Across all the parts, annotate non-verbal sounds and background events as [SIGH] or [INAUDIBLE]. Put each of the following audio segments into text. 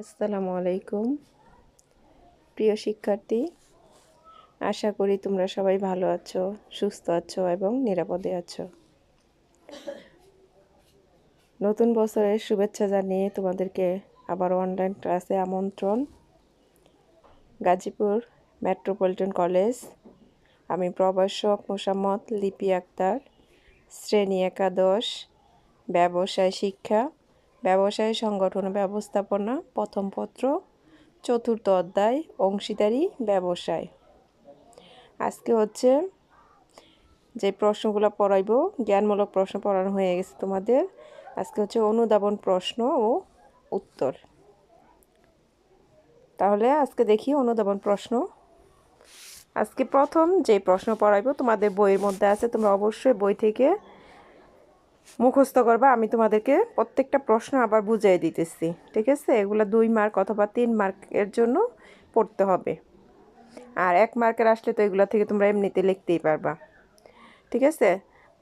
আসসালামু আলাইকুম। প্রিয় শিক্ষার্থী, আশা করি তোমরা সবাই ভালো আছো, সুস্থ আছো এবং নিরাপদে আছো। নতুন বছরের শুভেচ্ছা জানিয়ে তোমাদেরকে আবার অনলাইন ক্লাসে আমন্ত্রণ। গাজীপুর মেট্রোপলিটন কলেজ আমি প্রভাষক মোসাম্মদ, লিপি আক্তার, শ্রেণি একাদশ, ব্যবসায় শিক্ষা ব্যবসায় সংগঠন ব্যবস্থাপনা, প্রথম পত্র, চতুর্থ অধ্যায়, অংশীদারি, ব্যবসায়। আজকে হচ্ছে যে প্রশ্নগুলো পড়াইব, জ্ঞানমূলক প্রশ্ন পড়ানো হয়ে গেছে তোমাদের। আজকে হচ্ছে অনুধাবন প্রশ্ন ও উত্তর। তাহলে আজকে দেখি অনুধাবন প্রশ্ন। আজকে প্রথম যে প্রশ্ন পড়াইব তোমাদের বইয়ের মধ্যে আছে, তোমরা অবশ্যই বই থেকে মুখস্থ করবা, আমি তোমাদেরকে প্রত্যেকটা প্রশ্ন আবার বুঝিয়ে দিতেছি, ঠিক আছে? এগুলো দুই মার্ক অথবা তিন মার্কের জন্য পড়তে হবে। আর এক মার্কের আসলে তো এগুলো থেকে তোমরা এমনিতে লিখতেই পারবা, ঠিক আছে?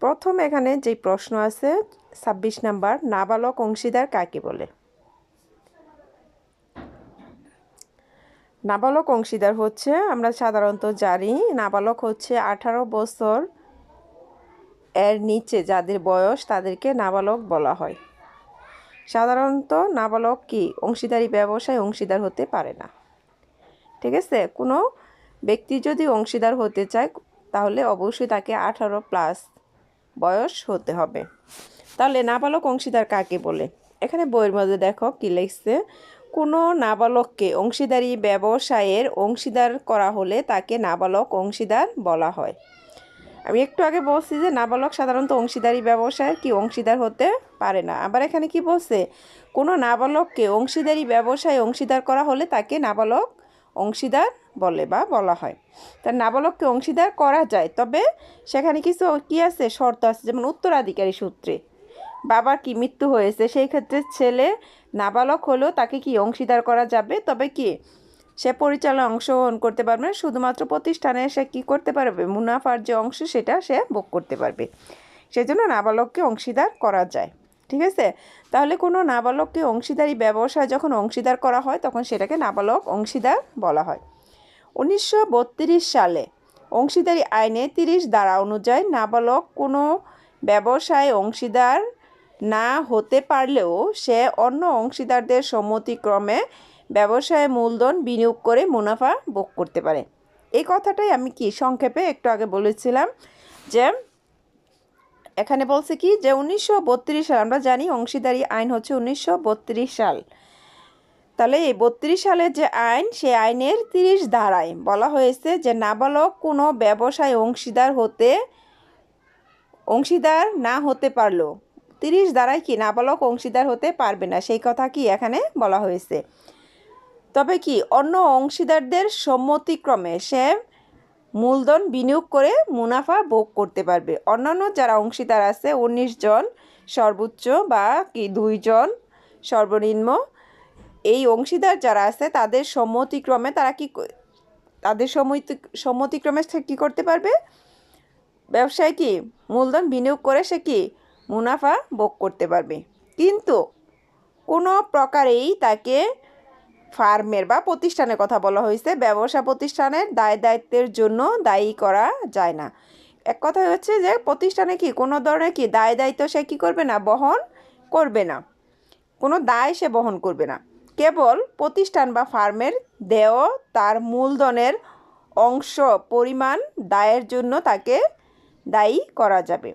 প্রথম এখানে যে প্রশ্ন আছে, ছাব্বিশ নাম্বার, নাবালক অংশীদার কাকে বলে? নাবালক অংশীদার হচ্ছে, আমরা সাধারণত জানি, নাবালক হচ্ছে আঠারো বছর এর নিচে যাদের বয়স তাদেরকে নাবালক বলা হয়। সাধারণত নাবালক কি? অংশীদারি ব্যবসায় অংশীদার হতে পারে না। ঠিক আছে? কোনো ব্যক্তি যদি অংশীদার হতে চায়, তাহলে অবশ্যই তাকে আঠারো প্লাস বয়স হতে হবে। তাহলে নাবালক অংশীদার কাকে বলে? এখানে বইয়ের মধ্যে দেখো কী লিখছে, কোনো নাবালককে অংশীদারি ব্যবসায়ের অংশীদার করা হলে তাকে নাবালক অংশীদার বলা হয়। আমি একটু আগে বলছি যে নাবালক সাধারণত অংশীদারি ব্যবসায় কি অংশীদার হতে পারে না। আবার এখানে কি বলছে? কোনো নাবালককে অংশীদারি ব্যবসায় অংশীদার করা হলে তাকে নাবালক অংশীদার বলে বা বলা হয়। তার নাবালককে অংশীদার করা যায়, তবে সেখানে কিছু কি আছে? শর্ত আছে, যেমন উত্তরাধিকারী সূত্রে। বাবার কি মৃত্যু হয়েছে, সেই ক্ষেত্রে ছেলে নাবালক হলেও তাকে কি অংশীদার করা যাবে? তবে কি সে পরিচালনা অংশগ্রহণ করতে পারবে না। শুধুমাত্র প্রতিষ্ঠানে সে কী করতে পারবে, মুনাফার যে অংশ সেটা সে ভোগ করতে পারবে। সেজন্য নাবালককে অংশীদার করা যায়, ঠিক আছে? তাহলে কোনো নাবালককে অংশীদারি ব্যবসায় যখন অংশীদার করা হয়, তখন সেটাকে নাবালক অংশীদার বলা হয়। উনিশশো বত্রিশ সালে অংশীদারি আইনে তিরিশ ধারা অনুযায়ী নাবালক কোনো ব্যবসায় অংশীদার না হতে পারলেও সে অন্য অংশীদারদের সম্মতিক্রমে ব্যবসায় মূলধন বিনিয়োগ করে মুনাফা ভোগ করতে পারে। এই কথাটাই আমি কি সংক্ষেপে একটু আগে বলেছিলাম যে, এখানে বলছে কি যে, উনিশশো সাল, আমরা জানি অংশীদারি আইন হচ্ছে উনিশশো বত্রিশ সাল। তাহলে এই বত্রিশ সালের যে আইন, সেই আইনের তিরিশ ধারায় বলা হয়েছে যে, নাবালক কোনো ব্যবসায় অংশীদার হতে, অংশীদার না হতে পারল। তিরিশ দ্বারাই কি নাবালক অংশীদার হতে পারবে না? সেই কথা কি এখানে বলা হয়েছে। তবে কি অন্য অংশীদারদের সম্মতিক্রমে সে মূলধন বিনিয়োগ করে মুনাফা ভোগ করতে পারবে। অন্যান্য যারা অংশীদার আছে, উনিশ জন সর্বোচ্চ বা কি দুইজন সর্বনিম্ন, এই অংশীদার যারা আছে, তাদের সম্মতিক্রমে তারা কি তাদের সম্মতি, সম্মতিক্রমে সে কী করতে পারবে? ব্যবসায় কি মূলধন বিনিয়োগ করে সে কি মুনাফা ভোগ করতে পারবে? কিন্তু কোনো প্রকারেই তাকে ফার্মের বা প্রতিষ্ঠানের কথা বলা হয়েছে। ব্যবসা প্রতিষ্ঠানের দায় দায়িত্বের জন্য দায়ী করা যায় না। এক কথা হচ্ছে যে, প্রতিষ্ঠানে কি কোনো ধরনের কি দায় দায়িত্ব সে কী করবে না? বহন করবে না। কোনো দায় সে বহন করবে না। কেবল প্রতিষ্ঠান বা ফার্মের দেয় তার মূলধনের অংশ, পরিমাণ দায়ের জন্য তাকে দায়ী করা যাবে।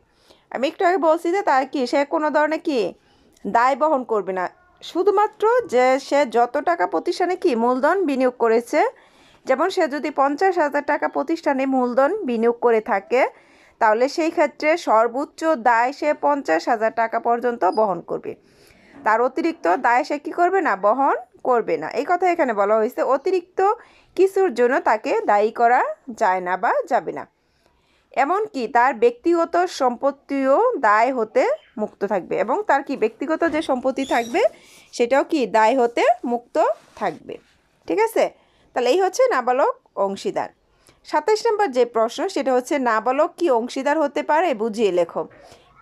আমি একটু আগে বলছি যে, তার কি সে কোনো ধরনের কি দায় বহন করবে না? শুধুমাত্র যে সে যত টাকা প্রতিষ্ঠানে কি মূলধন বিনিয়োগ করেছে, যেমন সে যদি পঞ্চাশ হাজার টাকা প্রতিষ্ঠানে মূলধন বিনিয়োগ করে থাকে, তাহলে সেই ক্ষেত্রে সর্বোচ্চ দায় সে পঞ্চাশ হাজার টাকা পর্যন্ত বহন করবে। তার অতিরিক্ত দায় সে কী করবে না, বহন করবে না। এই কথা এখানে বলা হয়েছে। অতিরিক্ত কিছুর জন্য তাকে দায়ী করা যায় না বা যাবে না। এমনকি তার ব্যক্তিগত সম্পত্তিও দায় হতে মুক্ত থাকবে এবং তার কি ব্যক্তিগত যে সম্পত্তি থাকবে, সেটাও কি দায় হতে মুক্ত থাকবে। ঠিক আছে? তাহলে এই হচ্ছে নাবালক অংশীদার। সাতাইশ নম্বর যে প্রশ্ন, সেটা হচ্ছে, নাবালক কি অংশীদার হতে পারে? বুঝিয়ে লেখো।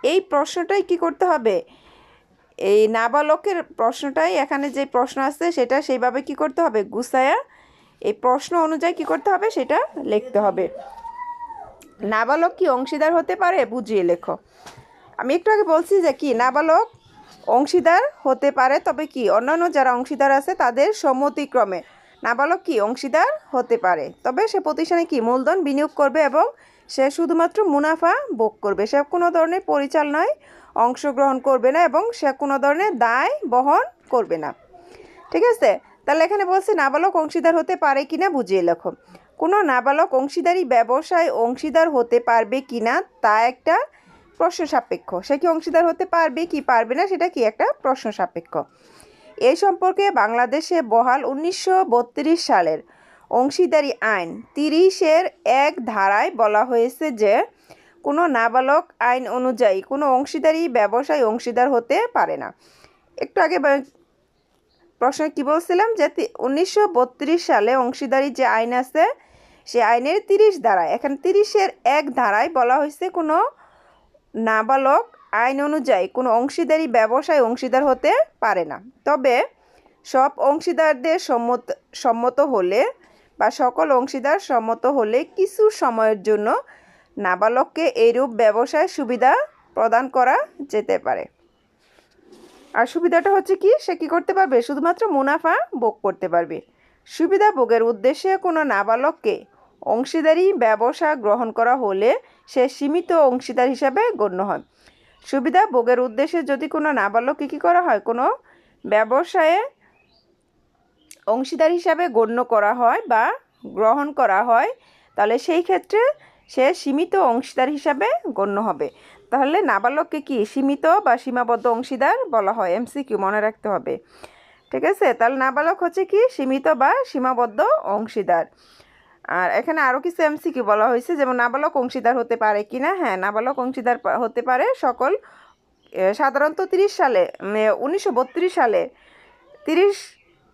এই প্রশ্নটাই কি করতে হবে? এই নাবালকের প্রশ্নটাই, এখানে যে প্রশ্ন আছে, সেটা সেইভাবে কি করতে হবে? গুসায়া এই প্রশ্ন অনুযায়ী কি করতে হবে? সেটা লিখতে হবে। নাবালক কি অংশীদার হতে পারে? বুঝিয়ে লেখো। আমি একটু আগে বলছি যে কি, নাবালক অংশীদার হতে পারে, তবে কি? অন্যান্য যারা অংশীদার আছে, তাদের সম্মতিক্রমে। নাবালক কি অংশীদার হতে পারে, তবে সে প্রতিষ্ঠানে কি মূলধন বিনিয়োগ করবে এবং সে শুধুমাত্র মুনাফা ভোগ করবে? সে কোনো ধরনের পরিচালনায় অংশগ্রহণ করবে না এবং সে কোনো ধরনের দায় বহন করবে না। ঠিক আছে? তাহলে এখানে বলছে, নাবালক অংশীদার হতে পারে কিনা বুঝিয়ে লেখো। কোনো নাবালক অংশীদারি ব্যবসায় অংশীদার হতে পারবে কিনা তা একটা প্রশ্ন সাপেক্ষ। সে কি অংশীদার হতে পারবে কি পারবে না, সেটা কি একটা প্রশ্ন সাপেক্ষ। এই সম্পর্কে বাংলাদেশে বহাল উনিশশো বত্রিশ সালের অংশীদারি আইন তিরিশের এক ধারায় বলা হয়েছে যে, কোনো নাবালক আইন অনুযায়ী কোনো অংশীদারি ব্যবসায় অংশীদার হতে পারে না। একটু আগে প্রশ্নে কি বলছিলাম যে উনিশশো বত্রিশ সালে অংশীদারি যে আইন আছে সে আইনের তিরিশ ধারায়, এখানে তিরিশের এক ধারায় বলা হয়েছে কোনো নাবালক আইন অনুযায়ী কোনো অংশীদারি ব্যবসায় অংশীদার হতে পারে না। তবে সব অংশীদারদের সম্মত সম্মত হলে বা সকল অংশীদার সম্মত হলে কিছু সময়ের জন্য নাবালককে এইরূপ ব্যবসায় সুবিধা প্রদান করা যেতে পারে। আর সুবিধাটা হচ্ছে কি? সে কী করতে পারবে? শুধুমাত্র মুনাফা ভোগ করতে পারবে। সুবিধা ভোগের উদ্দেশ্যে কোনো নাবালককে অংশীদারি ব্যবসা গ্রহণ করা হলে সে সীমিত অংশীদার হিসাবে গণ্য হয়। সুবিধা ভোগের উদ্দেশ্যে যদি কোনো নাবালককে কী করা হয়? কোনো ব্যবসায়ে অংশীদার হিসাবে গণ্য করা হয় বা গ্রহণ করা হয়, তাহলে সেই ক্ষেত্রে সে সীমিত অংশীদার হিসাবে গণ্য হবে। তাহলে নাবালককে কি সীমিত বা সীমাবদ্ধ অংশীদার বলা হয়? এমসিকিউ মনে রাখতে হবে। ঠিক আছে? তাহলে নাবালক হচ্ছে কি? সীমিত বা সীমাবদ্ধ অংশীদার। আর এখানে আরও কিছু এমসিকিউ বলা হয়েছে, যেমন নাবালক অংশীদার হতে পারে কি না হ্যাঁ নাবালক অংশীদার হতে পারে সকল সাধারণত তিরিশ সালে উনিশশো বত্রিশ সালে। তিরিশ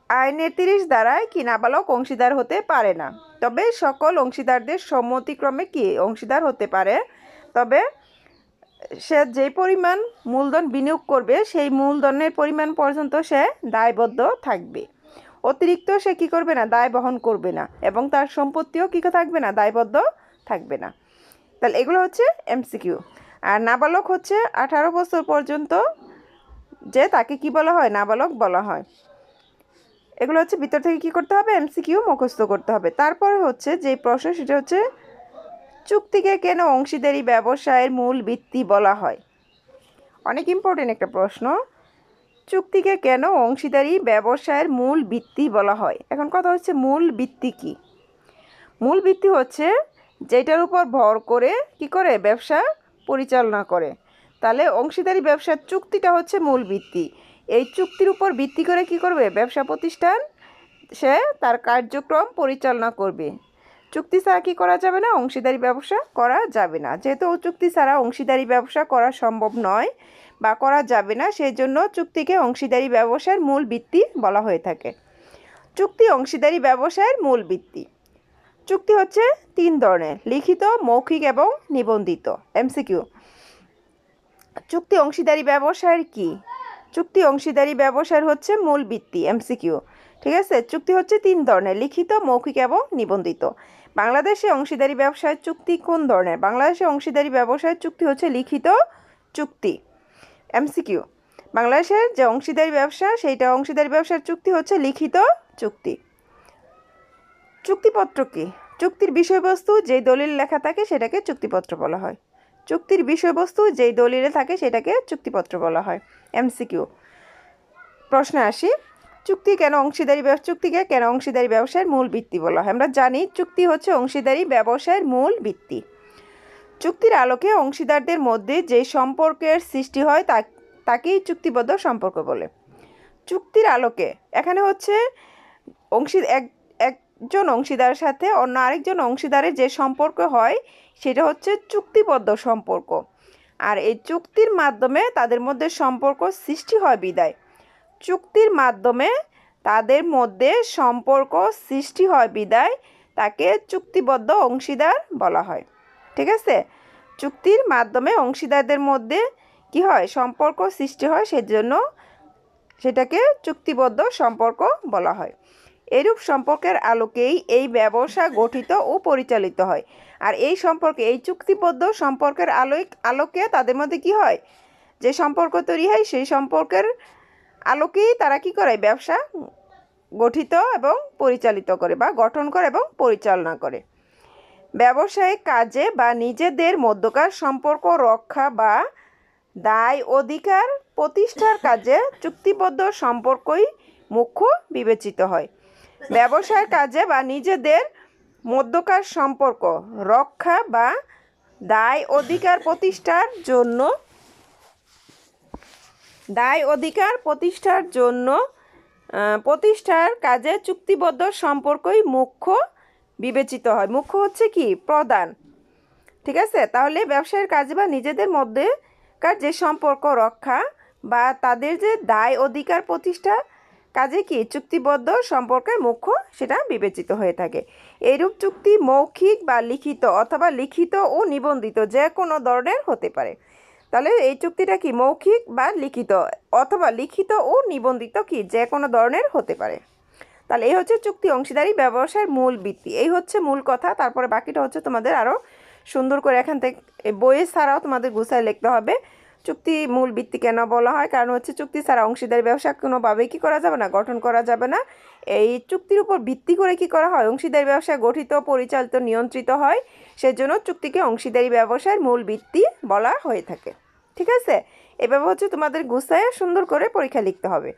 আইনের তিরিশ দ্বারায় কি নাবালক অংশীদার হতে পারে না। তবে সকল অংশীদারদের সম্মতিক্রমে কি অংশীদার হতে পারে? তবে সে যে পরিমাণ মূলধন বিনিয়োগ করবে, সেই মূলধনের পরিমাণ পর্যন্ত সে দায়বদ্ধ থাকবে। অতিরিক্ত সে কি করবে না? দায় বহন করবে না এবং তার সম্পত্তিও কী থাকবে না? দায়বদ্ধ থাকবে না। তাহলে এগুলো হচ্ছে এমসিকিউ। আর নাবালক হচ্ছে আঠারো বছর পর্যন্ত যে তাকে কি বলা হয়? নাবালক বলা হয়। এগুলো হচ্ছে ভিতর থেকে কি করতে হবে? এমসিকিউ মুখস্থ করতে হবে। তারপরে হচ্ছে যে প্রশ্ন, সেটা হচ্ছে চুক্তিকে কেন অংশীদারি ব্যবসায়ের মূল ভিত্তি বলা হয়? অনেক ইম্পর্টেন্ট একটা প্রশ্ন। চুক্তিকে কেন অংশীদারি ব্যবসায়ের মূল ভিত্তি বলা হয়? এখন কথা হচ্ছে মূল ভিত্তি কি? মূল ভিত্তি হচ্ছে যেটার উপর ভর করে কি করে? ব্যবসা পরিচালনা করে। তাহলে অংশীদারি ব্যবসার চুক্তিটা হচ্ছে মূল ভিত্তি। এই চুক্তির উপর ভিত্তি করে কি করবে? ব্যবসা প্রতিষ্ঠান সে তার কার্যক্রম পরিচালনা করবে। চুক্তি ছাড়া কি করা যাবে না? অংশীদারি ব্যবসা করা যাবে না। যেহেতু চুক্তি ছাড়া অংশীদারি ব্যবসা করা সম্ভব নয় বা করা যাবে না সেই জন্য চুক্তিকে অংশীদারি ব্যবসার মূল ভিত্তি বলা হয়ে থাকে। চুক্তি অংশীদারি ব্যবসায়ের মূল ভিত্তি। চুক্তি হচ্ছে তিন ধরনের, লিখিত, মৌখিক এবং নিবন্ধিত। এমসিকিউ চুক্তি অংশীদারি ব্যবসায়ের কি? চুক্তি অংশীদারি ব্যবসার হচ্ছে মূল ভিত্তি এমসিকিউ ঠিক আছে? চুক্তি হচ্ছে তিন ধরনের, লিখিত, মৌখিক এবং নিবন্ধিত। বাংলাদেশে অংশীদারি ব্যবসায় চুক্তি কোন ধরনের? বাংলাদেশে অংশীদারি ব্যবসায় চুক্তি হচ্ছে লিখিত চুক্তি এমসিকিউ বাংলাদেশের যে অংশীদারি ব্যবসা, সেইটা অংশীদারি ব্যবসার চুক্তি হচ্ছে লিখিত চুক্তি। চুক্তিপত্র কি? চুক্তির বিষয়বস্তু যেই দলিল লেখা থাকে সেটাকে চুক্তিপত্র বলা হয়। চুক্তির বিষয়বস্তু যেই দলিলে থাকে সেটাকে চুক্তিপত্র বলা হয় এমসিকিউ প্রশ্নে আসি। চুক্তি কেন অংশীদারি চুক্তিকে কেন অংশীদারি ব্যবসায়ের মূল ভিত্তি বলা হয়? আমরা জানি চুক্তি হচ্ছে অংশীদারি ব্যবসায়ের মূল ভিত্তি। চুক্তির আলোকে অংশীদারদের মধ্যে যে সম্পর্কের সৃষ্টি হয় তা, তাকেই চুক্তিবদ্ধ সম্পর্ক বলে। চুক্তির আলোকে এখানে হচ্ছে অংশী, এক, একজন অংশীদারের সাথে অন্য আরেকজন অংশীদারের যে সম্পর্ক হয়, সেটা হচ্ছে চুক্তিবদ্ধ সম্পর্ক। আর এই চুক্তির মাধ্যমে তাদের মধ্যে সম্পর্ক সৃষ্টি হয় বিদায়। চুক্তির মাধ্যমে তাদের মধ্যে সম্পর্ক সৃষ্টি হয় বিদায়, তাকে চুক্তিবদ্ধ অংশীদার বলা হয়। ঠিক আছে? চুক্তির মাধ্যমে অংশীদারদের মধ্যে কি হয়? সম্পর্ক সৃষ্টি হয়, সেজন্য সেটাকে চুক্তিবদ্ধ সম্পর্ক বলা হয়। এরূপ সম্পর্কের আলোকেই এই ব্যবসা গঠিত ও পরিচালিত হয়। আর এই সম্পর্কে, এই চুক্তিবদ্ধ সম্পর্কের আলোক আলোকে তাদের মধ্যে কি হয়? যে সম্পর্ক তৈরি হয়, সেই সম্পর্কের আলোকেই তারা কি করে? ব্যবসা গঠিত এবং পরিচালিত করে বা গঠন করে এবং পরিচালনা করে। ব্যবসায়িক কাজে বা নিজেদের মধ্যকার সম্পর্ক রক্ষা বা দায় অধিকার প্রতিষ্ঠার কাজে চুক্তিবদ্ধ সম্পর্কই মুখ্য বিবেচিত হয়। ব্যবসায়ের কাজে বা নিজেদের মধ্যকার সম্পর্ক রক্ষা বা দায় অধিকার প্রতিষ্ঠার জন্য দায় অধিকার প্রতিষ্ঠার জন্য প্রতিষ্ঠার কাজে চুক্তিবদ্ধ সম্পর্কই মুখ্য বিবেচিত হয়। মুখ্য হচ্ছে কি? প্রদান। ঠিক আছে? তাহলে ব্যবসায়ের কাজে বা নিজেদের মধ্যেকার যে সম্পর্ক রক্ষা বা তাদের যে দায় অধিকার প্রতিষ্ঠা কাজে কি? চুক্তিবদ্ধ সম্পর্কের মুখ্য সেটা বিবেচিত হয়ে থাকে। এইরূপ চুক্তি মৌখিক বা লিখিত অথবা লিখিত ও নিবন্ধিত যে কোনো ধরনের হতে পারে। তাহলে এই চুক্তিটা কি মৌখিক বা লিখিত? অথবা লিখিত ও নিবন্ধিত কি? যে কোনো ধরনের হতে পারে। তাহলে এই হচ্ছে চুক্তি অংশীদারি ব্যবসায়ের মূল ভিত্তি। এই হচ্ছে মূল কথা। তারপরে বাকিটা হচ্ছে তোমাদের আরও সুন্দর করে এখান থেকে বইয়ে ছাড়াও তোমাদের গুছায় লিখতে হবে। চুক্তি মূল ভিত্তি কেন বলা হয়? কারণ হচ্ছে চুক্তি ছাড়া অংশীদারি ব্যবসা কোনোভাবেই কি করা যাবে না, গঠন করা যাবে না। এই চুক্তির উপর ভিত্তি করে কি করা হয়? অংশীদারি ব্যবসা গঠিত, পরিচালিত, নিয়ন্ত্রিত হয়, সেজন্য চুক্তিকে অংশীদারি ব্যবসায়ের মূল ভিত্তি বলা হয়ে থাকে। ঠিক আছে? এভাবে হচ্ছে তোমাদের গুছায় সুন্দর করে পরীক্ষা লিখতে হবে।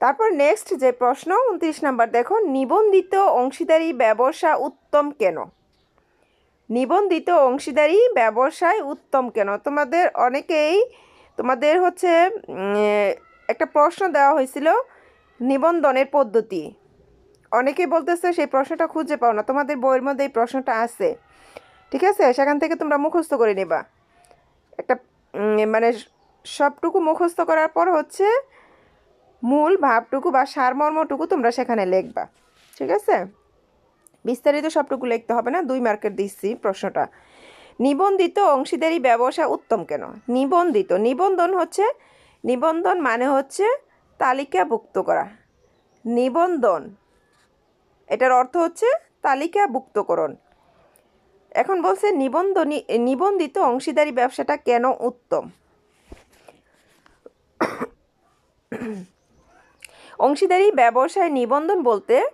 তারপর নেক্সট যে প্রশ্ন, উনত্রিশ নাম্বার, দেখো, নিবন্ধিত অংশীদারি ব্যবসা উত্তম কেন? নিবন্ধিত অংশীদারি ব্যবসায় উত্তম কেন? তোমাদের অনেকেই, তোমাদের হচ্ছে একটা প্রশ্ন দেওয়া হয়েছিল নিবন্ধনের পদ্ধতি। অনেকে বলতেছে সেই প্রশ্নটা খুঁজে পাও না। তোমাদের বইয়ের মধ্যে এই প্রশ্নটা আছে। ঠিক আছে? সেখান থেকে তোমরা মুখস্থ করে নেবা। একটা মানে সবটুকু মুখস্থ করার পর হচ্ছে মূল ভাবটুকু বা সারমর্মটুকু তোমরা সেখানে লিখবা। ঠিক আছে? বিস্তারিত সবটুকু লিখতে হবে না। দুই মার্কের দিচ্ছি প্রশ্নটা। নিবন্ধিত অংশীদারি ব্যবসা উত্তম কেন? নিবন্ধিত। নিবন্ধন হচ্ছে, নিবন্ধন মানে হচ্ছে তালিকাভুক্ত করা। নিবন্ধন। এটার অর্থ হচ্ছে তালিকাভুক্তকরণ। এখন বলছে নিবন্ধনী, নিবন্ধিত অংশীদারি ব্যবসাটা কেন উত্তম? অংশীদারি, ব্যবসায় নিবন্ধন বলতে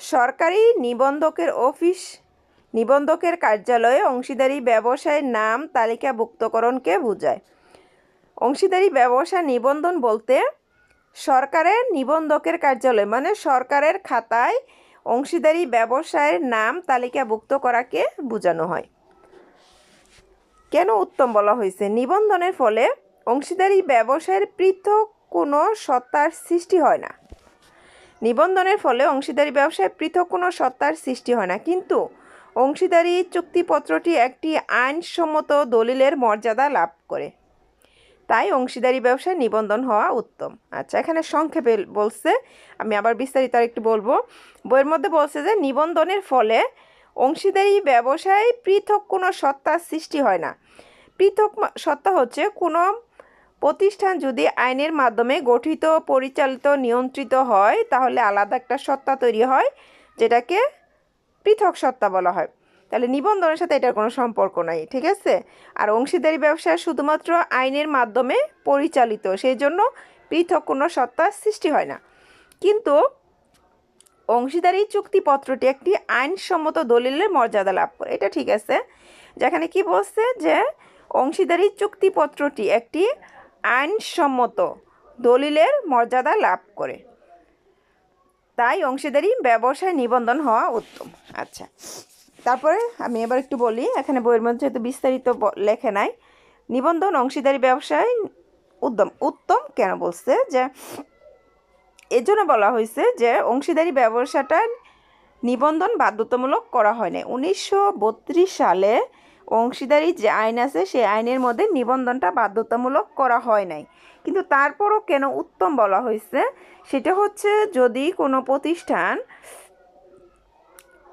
সরকারি নিবন্ধকের অফিস, নিবন্ধকের কার্যালয়ে অংশীদারি ব্যবসায়ের নাম তালিকাভুক্তকরণকে বোঝায়। অংশীদারি, ব্যবসা নিবন্ধন বলতে সরকারের নিবন্ধকের কার্যালয় মানে সরকারের খাতায় অংশীদারি ব্যবসায়ের নাম তালিকাভুক্ত করাকে বোঝানো হয়। কেন উত্তম বলা হয়েছে? নিবন্ধনের ফলে অংশীদারি ব্যবসায়ের পৃথক কোনো সত্তার সৃষ্টি হয় না। নিবন্ধনের ফলে অংশীদারি ব্যবসায় পৃথক কোনো সত্তার সৃষ্টি হয় না। কিন্তু অংশীদারি চুক্তিপত্রটি একটি আইনসম্মত দলিলের মর্যাদা লাভ করে। তাই অংশীদারি ব্যবসায় নিবন্ধন হওয়া উত্তম। আচ্ছা এখানে সংক্ষেপে বলছে, আমি আবার বিস্তারিত আর একটু বলব। বইয়ের মধ্যে বলছে যে, নিবন্ধনের ফলে অংশীদারি ব্যবসায় পৃথক কোনো সত্তার সৃষ্টি হয় না। পৃথক সত্তা হচ্ছে কোনো প্রতিষ্ঠান যদি আইনের মাধ্যমে গঠিত, পরিচালিত, নিয়ন্ত্রিত হয়, তাহলে আলাদা একটা সত্তা তৈরি হয়, যেটাকে পৃথক সত্তা বলা হয়। তাহলে নিবন্ধনের সাথে এটার কোনো সম্পর্ক নাই, ঠিক আছে? আর অংশীদারি ব্যবসা শুধুমাত্র আইনের মাধ্যমে পরিচালিত সেই জন্য পৃথক কোনো সত্তার সৃষ্টি হয় না। কিন্তু অংশীদারি চুক্তিপত্রটি একটি আইনসম্মত দলিলের মর্যাদা লাভ করে, এটা ঠিক আছে? যেখানে কি বলছে যে অংশীদারি চুক্তিপত্রটি একটি আইনসম্মত দলিলের মর্যাদা লাভ করে। তাই অংশীদারি ব্যবসায় নিবন্ধন হওয়া উত্তম। আচ্ছা। তারপরে আমি এবার একটু বলি, এখানে বইয়ের মধ্যে যেহেতু বিস্তারিত লেখে নাই, নিবন্ধন অংশীদারি ব্যবসায় উদ্যম, উত্তম কেন বলছে? যে এর জন্য বলা হয়েছে যে অংশীদারি ব্যবসাটা নিবন্ধন বাধ্যতামূলক করা হয় না উনিশশো সালে অংশীদারি যে আইন আছে, সেই আইনের মধ্যে নিবন্ধনটা বাধ্যতামূলক করা হয় নাই। কিন্তু তারপরও কেন উত্তম বলা হয়েছে? সেটা হচ্ছে যদি কোনো প্রতিষ্ঠান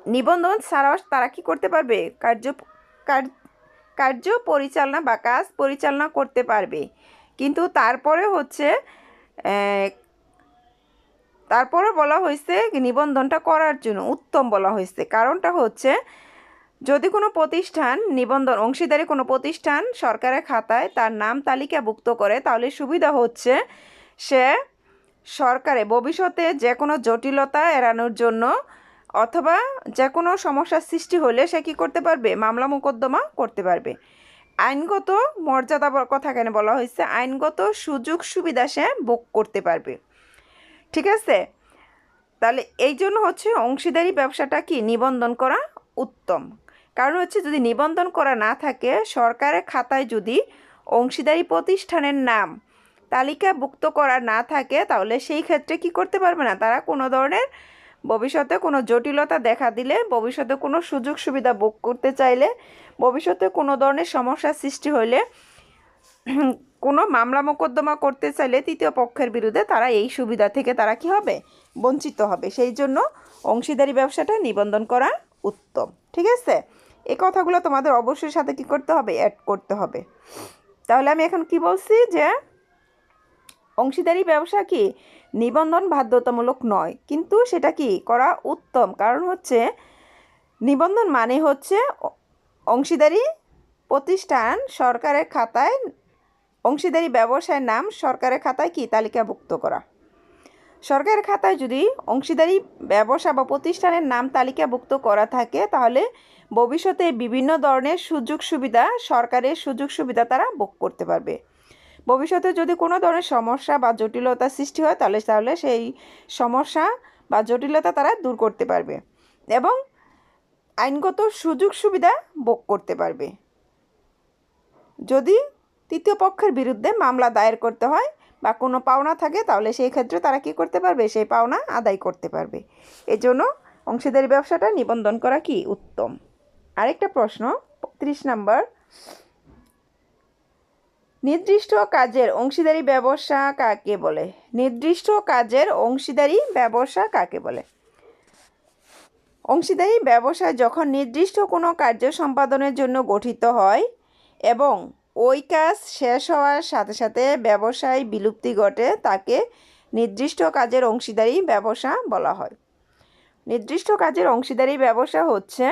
নিবন্ধন ছাড়াও তারা কি করতে পারবে? কার্য কার- কার্য পরিচালনা বা কাজ পরিচালনা করতে পারবে। কিন্তু তারপরে হচ্ছে তারপরে বলা হয়েছে নিবন্ধনটা করার জন্য, উত্তম বলা হয়েছে। কারণটা হচ্ছে, যদি কোনো প্রতিষ্ঠান নিবন্ধন, অংশীদারি কোনো প্রতিষ্ঠান সরকারের খাতায় তার নাম তালিকাভুক্ত করে, তাহলে সুবিধা হচ্ছে সে সরকারে, ভবিষ্যতে যে কোনো জটিলতা এড়ানোর জন্য অথবা যে কোনো সমস্যার সৃষ্টি হলে সে কী করতে পারবে? মামলা মোকদ্দমা করতে পারবে। আইনগত মর্যাদা কথা কেন বলা হয়েছে? আইনগত সুযোগ সুবিধা সে ভোগ করতে পারবে। ঠিক আছে? তাহলে এই জন্য হচ্ছে অংশীদারি ব্যবসাটা কি? নিবন্ধন করা উত্তম। কারণ হচ্ছে যদি নিবন্ধন করা না থাকে, সরকারের খাতায় যদি অংশীদারি প্রতিষ্ঠানের নাম তালিকাভুক্ত করা না থাকে, তাহলে সেই ক্ষেত্রে কি করতে পারবে না? তারা কোনো ধরনের ভবিষ্যতে কোনো জটিলতা দেখা দিলে, ভবিষ্যতে কোনো সুযোগ সুবিধা ভোগ করতে চাইলে, ভবিষ্যতে কোনো ধরনের সমস্যার সৃষ্টি হলে [CLEARS THROAT] কোনো মামলা মোকদ্দমা করতে চাইলে তৃতীয় পক্ষের বিরুদ্ধে তারা এই সুবিধা থেকে তারা কি হবে? বঞ্চিত হবে। সেই জন্য অংশীদারি ব্যবসাটা নিবন্ধন করা উত্তম। ঠিক আছে? এই কথাগুলো তোমাদের অবশ্যই সাথে কি করতে হবে? অ্যাড করতে হবে। তাহলে আমি এখন কি বলছি যে, অংশীদারি ব্যবসা কি? নিবন্ধন বাধ্যতামূলক নয়। কিন্তু সেটা কি? করা উত্তম। কারণ হচ্ছে, নিবন্ধন মানে হচ্ছে অংশীদারি প্রতিষ্ঠান সরকারের খাতায়, অংশীদারি ব্যবসায়ের নাম সরকারের খাতায় কি? তালিকাভুক্ত করা। সরকারের খাতায় যদি অংশীদারি ব্যবসা বা প্রতিষ্ঠানের নাম তালিকাভুক্ত করা থাকে, তাহলে ভবিষ্যতে বিভিন্ন ধরনের সুযোগ সুবিধা সরকারের সুযোগ সুবিধা তারা ভোগ করতে পারবে। ভবিষ্যতে যদি কোনো ধরনের সমস্যা বা জটিলতা সৃষ্টি হয়, তাহলে তাহলে সেই সমস্যা বা জটিলতা তারা দূর করতে পারবে এবং আইনগত সুযোগ সুবিধা ভোগ করতে পারবে। যদি তৃতীয় পক্ষের বিরুদ্ধে মামলা দায়ের করতে হয় বা কোনো পাওনা থাকে, তাহলে সেই ক্ষেত্রে তারা কি করতে পারবে? সেই পাওনা আদায় করতে পারবে। এজন্য অংশীদারি ব্যবসাটা নিবন্ধন করা কি উত্তম? আরেকটা প্রশ্ন, ত্রিশ নাম্বার। নির্দিষ্ট কাজের অংশীদারি ব্যবসা কাকে বলে? নির্দিষ্ট কাজের অংশীদারি ব্যবসা কাকে বলে? অংশীদারি ব্যবসা যখন নির্দিষ্ট কোনো কার্য সম্পাদনের জন্য গঠিত হয় এবং ওই কাজ শেষ হওয়ার সাথে সাথে ব্যবসায় বিলুপ্তি ঘটে, তাকে নির্দিষ্ট কাজের অংশীদারি ব্যবসা বলা হয়। নির্দিষ্ট কাজের অংশীদারি ব্যবসা হচ্ছে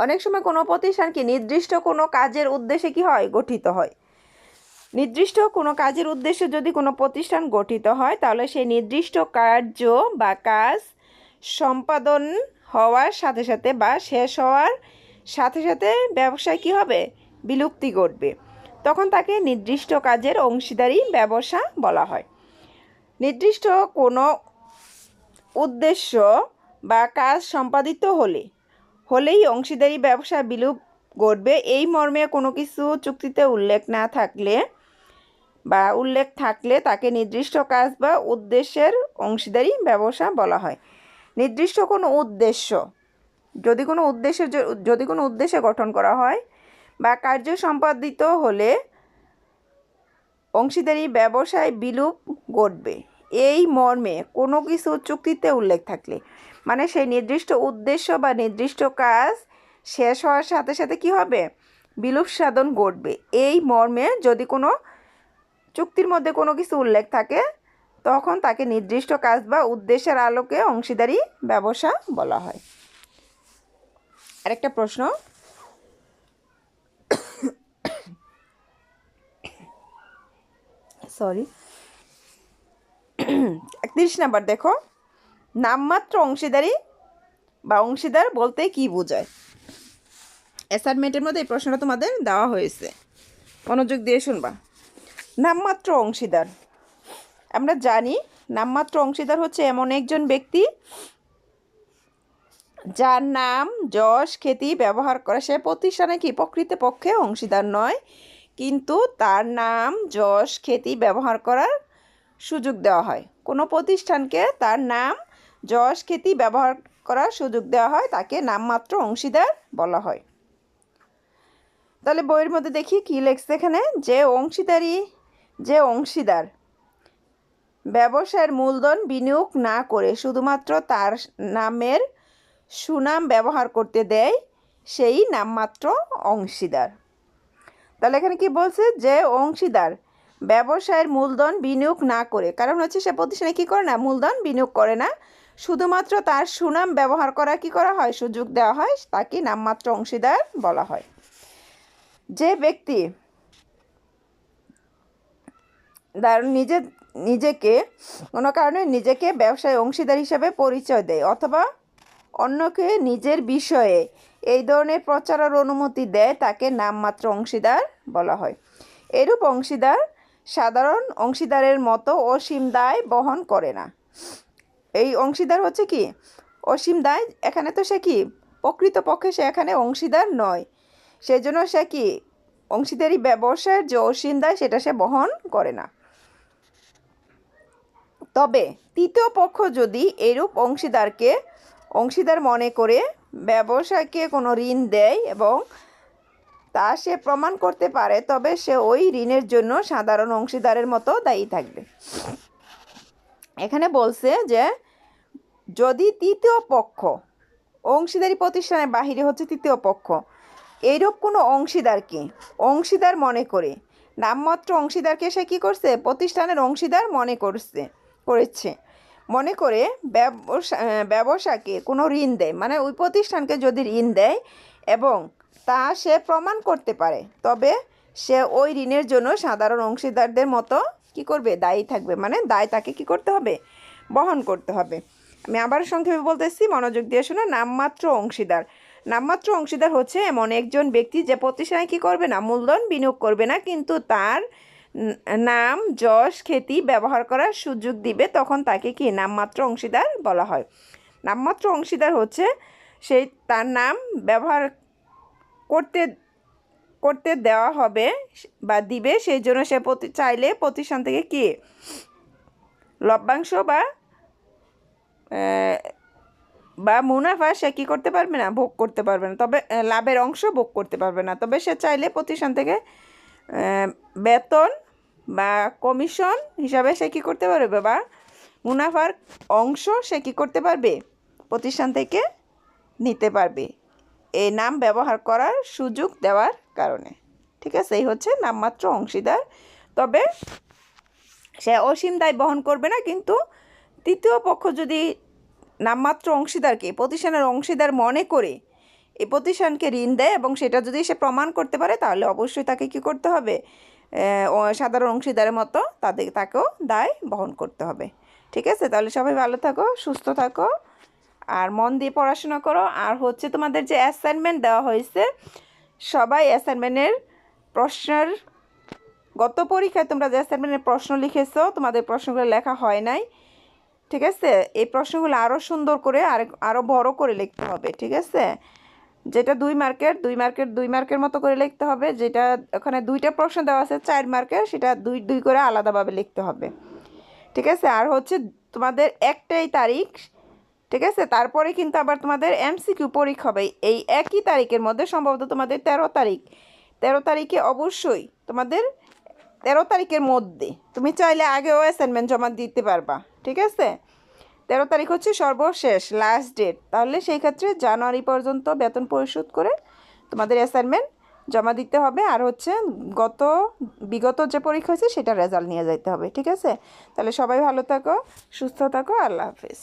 অনেক সময় কোনো প্রতিষ্ঠান কি নির্দিষ্ট কোনো কাজের উদ্দেশ্যে কি হয়? গঠিত হয়। নির্দিষ্ট কোনো কাজের উদ্দেশ্যে যদি কোনো প্রতিষ্ঠান গঠিত হয়, তাহলে সেই নির্দিষ্ট কার্য বা কাজ সম্পাদন হওয়ার সাথে সাথে বা শেষ হওয়ার সাথে সাথে ব্যবসায় কী হবে? বিলুপ্তি ঘটবে। তখন তাকে নির্দিষ্ট কাজের অংশীদারি ব্যবসা বলা হয়। নির্দিষ্ট কোনো উদ্দেশ্য বা কাজ সম্পাদিত হলে হলেই অংশীদারি ব্যবসা বিলুপ ঘটবে। এই মর্মে কোনো কিছু চুক্তিতে উল্লেখ না থাকলে বা উল্লেখ থাকলে তাকে নির্দিষ্ট কাজ বা উদ্দেশ্যের অংশীদারি ব্যবসা বলা হয়। নির্দিষ্ট কোনো উদ্দেশ্য, যদি কোনো উদ্দেশ্যের জ- যদি কোনো উদ্দেশ্যে গঠন করা হয় বা কার্য সম্পাদিত হলে অংশীদারি ব্যবসায় বিলুপ ঘটবে। এই মর্মে কোনো কিছু চুক্তিতে উল্লেখ থাকলে মানে সেই নির্দিষ্ট উদ্দেশ্য বা নির্দিষ্ট কাজ শেষ হওয়ার সাথে সাথে কি হবে? বিলুপ সাধন ঘটবে। এই মর্মে যদি কোনো চুক্তির মধ্যে কোনো কিছু উল্লেখ থাকে, তখন তাকে নির্দিষ্ট কাজ বা উদ্দেশ্যের আলোকে অংশীদারি ব্যবসা বলা হয়। আরেকটা প্রশ্ন। [COUGHS] সরি [COUGHS] একত্রিশ নাম্বার, দেখো। নামমাত্র অংশীদারি বা অংশীদার বলতে কি বোঝায়? অ্যাসাইনমেন্টের মধ্যে এই প্রশ্নটা তোমাদের দেওয়া হয়েছে। মনোযোগ দিয়ে শুনবা। নামমাত্র অংশীদার। আমরা জানি নামমাত্র অংশীদার হচ্ছে এমন একজন ব্যক্তি যার নাম যশ খ্যাতি ব্যবহার করে। সে প্রতিষ্ঠানে কি প্রকৃতপক্ষে অংশীদার নয়, কিন্তু তার নাম যশ খ্যাতি ব্যবহার করার সুযোগ দেওয়া হয়। কোনো প্রতিষ্ঠানকে তার নাম যশ খ্যাতি ব্যবহার করার সুযোগ দেওয়া হয়, তাকে নামমাত্র অংশীদার বলা হয়। তাহলে বইয়ের মধ্যে দেখি কী লেখছে এখানে? যে অংশীদারি, যে অংশীদার। ব্যবসায়ের মূলধন বিনিয়োগ না করে শুধুমাত্র তার নামের সুনাম ব্যবহার করতে দেয় সেই নামমাত্র অংশীদার। তাহলে এখানে কি বলছে? যে অংশীদার, ব্যবসায়ের মূলধন বিনিয়োগ না করে। কারণ হচ্ছে সে প্রতিষ্ঠানে কী করে না? মূলধন বিনিয়োগ করে না। শুধুমাত্র তার সুনাম ব্যবহার করা কি করা হয়, সুযোগ দেওয়া হয়, তাকে নামমাত্র অংশীদার বলা হয়। যে ব্যক্তি তার নিজে, নিজেকে, কোনো কারণে নিজেকে ব্যবসায় অংশীদার হিসাবে পরিচয় দেয় অথবা অন্যকে নিজের বিষয়ে এই ধরনের প্রচারের অনুমতি দেয়, তাকে নামমাত্র অংশীদার বলা হয়। এরূপ অংশীদার সাধারণ অংশীদারের মতো অসীম দায় বহন করে না। এই অংশীদার হচ্ছে কি? অসীম দায়, এখানে তো সে কি? প্রকৃতপক্ষে সে এখানে অংশীদার নয়। সেজন্য সে কি? অংশীদারি ব্যবসায়ের যে অসীম দায়, সেটা সে বহন করে না। তবে তৃতীয় পক্ষ যদি এরূপ অংশীদারকে, অংশীদার মনে করে ব্যবসাকে কোনো ঋণ দেয় এবং তা সে প্রমাণ করতে পারে, তবে সে ওই ঋণের জন্য সাধারণ অংশীদারের মতো দায়ী থাকবে। এখানে বলছে যে যদি তৃতীয় পক্ষ অংশীদারি প্রতিষ্ঠানের বাহিরে হচ্ছে তৃতীয় পক্ষ, এইরূপ কোনো অংশীদারকে অংশীদার মনে করে। নামমাত্র অংশীদারকে সে কী করছে? প্রতিষ্ঠানের অংশীদার মনে করছে, করেছে। মনে করে ব্যবসা ব্যবসাকে কোনো ঋণ দেয় মানে ওই প্রতিষ্ঠানকে যদি ঋণ দেয় এবং তা সে প্রমাণ করতে পারে, তবে সে ওই ঋণের জন্য সাধারণ অংশীদারদের মতো কি করবে? দায়ী থাকবে মানে দায় তাকে কি করতে হবে? বহন করতে হবে। আমি আবার সংক্ষেপে বলতেছি, মনোযোগ দিয়ে শোনো, নামমাত্র অংশীদার। নামমাত্র অংশীদার হচ্ছে এমন একজন ব্যক্তি যে প্রতিষ্ঠানে কি করবে না, মূলধন বিনিয়োগ করবে না, কিন্তু তার নাম, যশ, খ্যাতি ব্যবহার করার সুযোগ দিবে, তখন তাকে কি নামমাত্র অংশীদার বলা হয়। নামমাত্র অংশীদার হচ্ছে সেই তার নাম ব্যবহার করতে করতে দেওয়া হবে বা দিবে, সেই জন্য সে চাইলে প্রতিষ্ঠান থেকে কি, লভ্যাংশ বা বা মুনাফা সে কী করতে পারবে না? ভোগ করতে পারবে না। তবে লাভের অংশ ভোগ করতে পারবে না। তবে সে চাইলে প্রতিষ্ঠান থেকে বেতন বা কমিশন হিসাবে সে কী করতে পারবে বা মুনাফার অংশ সে কী করতে পারবে? প্রতিষ্ঠান থেকে নিতে পারবে। এই নাম ব্যবহার করার সুযোগ দেওয়ার কারণে। ঠিক আছে? এই হচ্ছে নামমাত্র অংশীদার। তবে সে অসীম দায় বহন করবে না, কিন্তু তৃতীয় পক্ষ যদি নামমাত্র অংশীদারকে, প্রতিষ্ঠানের অংশীদার মনে করে এই প্রতিষ্ঠানকে ঋণ দেয় এবং সেটা যদি সে প্রমাণ করতে পারে, তাহলে অবশ্যই তাকে কি করতে হবে? সাধারণ অংশীদারের মতো তাদের, তাকেও দায় বহন করতে হবে। ঠিক আছে? তাহলে সবাই ভালো থাকো, সুস্থ থাকো আর মন দিয়ে পড়াশোনা করো। আর হচ্ছে তোমাদের যে অ্যাসাইনমেন্ট দেওয়া হয়েছে, সবাই অ্যাসাইনমেন্টের প্রশ্নের, গত পরীক্ষায় তোমরা যে অ্যাসাইনমেন্টের প্রশ্ন লিখেছো, তোমাদের প্রশ্নগুলো লেখা হয় নাই। ঠিক আছে? এই প্রশ্নগুলো আরও সুন্দর করে আর আরও বড় করে লিখতে হবে, ঠিক আছে? যেটা দুই মার্কের দুই মার্কের দুই মার্কের মতো করে লিখতে হবে, যেটা ওখানে দুইটা প্রশ্ন দেওয়া আছে, চার মার্কের সেটা দুই দুই করে আলাদাভাবে লিখতে হবে। ঠিক আছে? আর হচ্ছে তোমাদের একটাই তারিখ, ঠিক আছে? তারপরে কিন্তু আবার তোমাদের এমসিকিউ পরীক্ষা হবে। এই একই তারিখের মধ্যে সম্ভবত তোমাদের তেরো তারিখ। তেরো তারিখে অবশ্যই তোমাদের তেরো তারিখের মধ্যে তুমি চাইলে আগেও অ্যাসাইনমেন্ট জমা দিতে পারবা, ঠিক আছে? তেরো তারিখ হচ্ছে সর্বশেষ লাস্ট ডেট তাহলে সেই ক্ষেত্রে জানুয়ারি পর্যন্ত বেতন পরিশোধ করে তোমাদের অ্যাসাইনমেন্ট জমা দিতে হবে। আর হচ্ছে গত, বিগত যে পরীক্ষা হয়েছে সেটা রেজাল্ট নিয়ে যাইতে হবে, ঠিক আছে? তাহলে সবাই ভালো থাকো, সুস্থ থাকো, আল্লাহ হাফেজ।